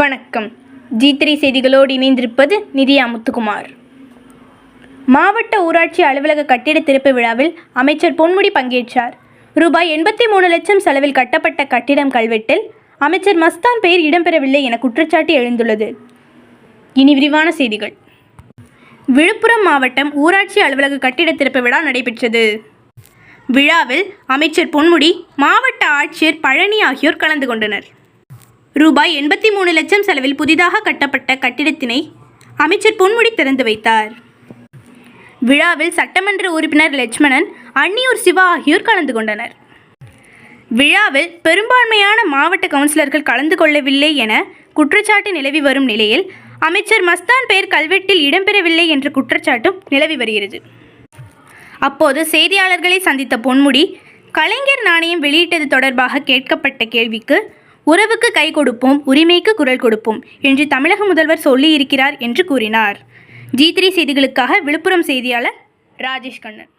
வணக்கம். G three செய்திகளோடு இணைந்திருப்பது நிதியா முத்துக்குமார். மாவட்ட ஊராட்சி அலுவலக கட்டிட திறப்பு விழாவில் அமைச்சர் பொன்முடி பங்கேற்றார். ரூபாய் எண்பத்தி மூணு லட்சம் செலவில் கட்டப்பட்ட கட்டிடம் கல்வெட்டில் அமைச்சர் மஸ்தான் பெயர் இடம்பெறவில்லை என குற்றச்சாட்டு எழுந்துள்ளது. இனி விரிவான செய்திகள். விழுப்புரம் மாவட்டம் ஊராட்சி அலுவலக கட்டிட திறப்பு விழா நடைபெற்றது. விழாவில் அமைச்சர் பொன்முடி மாவட்ட ஆட்சியர் பழனி ஆகியோர் கலந்து கொண்டனர். ரூபாய் எண்பத்தி மூணு லட்சம் செலவில் புதிதாக கட்டப்பட்ட கட்டிடத்தினை அமைச்சர் பொன்முடி திறந்து வைத்தார். விழாவில் சட்டமன்ற உறுப்பினர் லட்சுமணன் அன்னியூர் சிவா ஆகியோர் கலந்து கொண்டனர். விழாவில் பெரும்பான்மையான மாவட்ட கவுன்சிலர்கள் கலந்து கொள்ளவில்லை என குற்றச்சாட்டு நிலவி வரும் நிலையில் அமைச்சர் மஸ்தான் பெயர் கல்வெட்டில் இடம்பெறவில்லை என்ற குற்றச்சாட்டும் நிலவி வருகிறது. அப்போது செய்தியாளர்களை சந்தித்த பொன்முடி கலைஞர் நாணயம் வெளியிட்டது தொடர்பாக கேட்கப்பட்ட கேள்விக்கு உறவுக்கு கை கொடுப்போம் உரிமைக்கு குரல் கொடுப்போம் என்று தமிழக முதல்வர் சொல்லியிருக்கிறார் என்று கூறினார். ஜி த்ரீ செய்திகளுக்காக விழுப்புரம் செய்தியாளர் ராஜேஷ் கண்ணன்.